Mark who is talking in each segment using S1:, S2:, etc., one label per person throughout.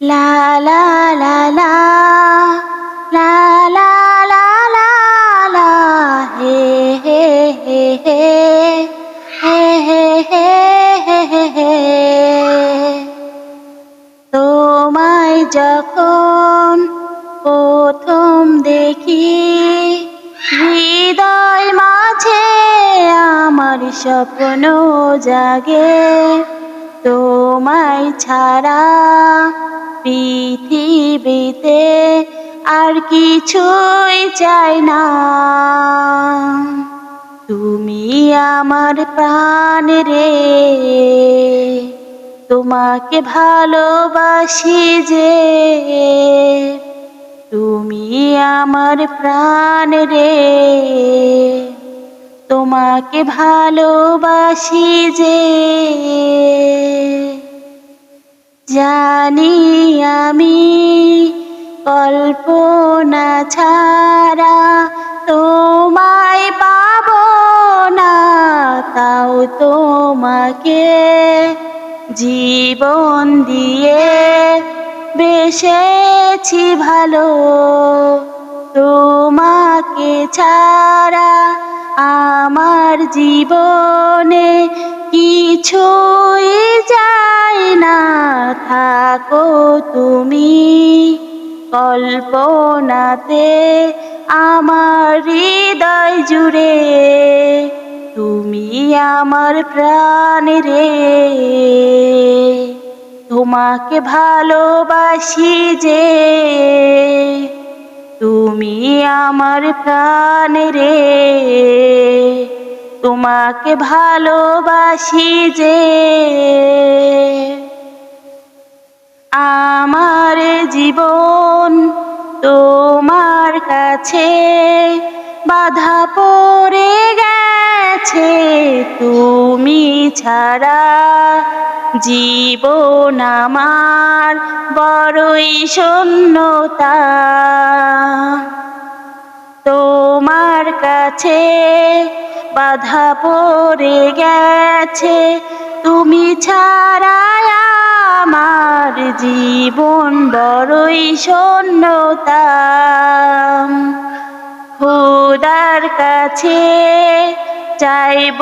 S1: লা লা লা লা লা লা হে হে হে হে হে হে হে হে। তোমায় যখন প্রথম দেখি, হৃদয় মাঝে আমার স্বপ্ন জাগে। তোমায় ছাড়া পৃথিবীতে আর কিছুই চাই না। তুমি আমার প্রাণ রে, তোমাকে ভালোবাসি যে। তুমি আমার প্রাণ রে তোমাকে ভালোবাসি যে, জানি আমি কল্পনা ছাড়া তোমায় পাব না, তাও তোমাকে জীবন দিয়ে বেসেছি ভালো। তোমাকে ছাড়া আমার জীবনে কিছুই যায় না, থাকো তুমি কল্পনাতে আমার হৃদয় জুড়ে। তুমি আমার প্রাণ রে। তোমাকে ভালোবাসি যে। আমার প্রাণ রে। তোমাকে ভালোবাসি যে। আমার জীবন তোমার কাছে বাধা পড়ে গেছে। তুমি ছাড়া জীবন আমার বড়ই শূন্যতা। তোমার কাছে বাধা পড়ে গেছে। তুমি ছাড়া আমার জীবন বড়ই শূন্যতা খোদার কাছে চাইব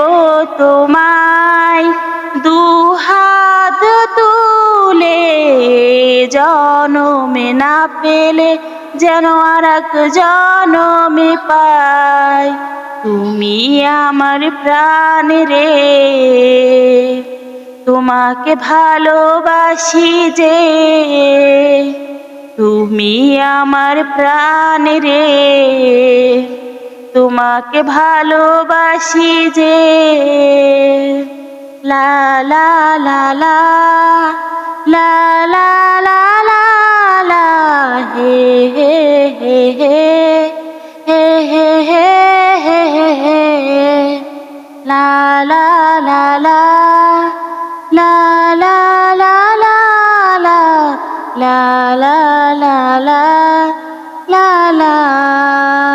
S1: তোমায় দুহাত তুলে জনমে না পেলে যেন আর এক জনমে পাই। তুমি আমার প্রাণ রে, তোমাকে ভালোবাসি যে, তুমি আমার প্রাণ রে, তোমাকে ভালোবাসি যে। লা লা লা লা। লা লা লা লা লা হে হে হে হে হে হে হে হে হে হে লা লা লা লা লা লা লা লা লা লা লা লা লা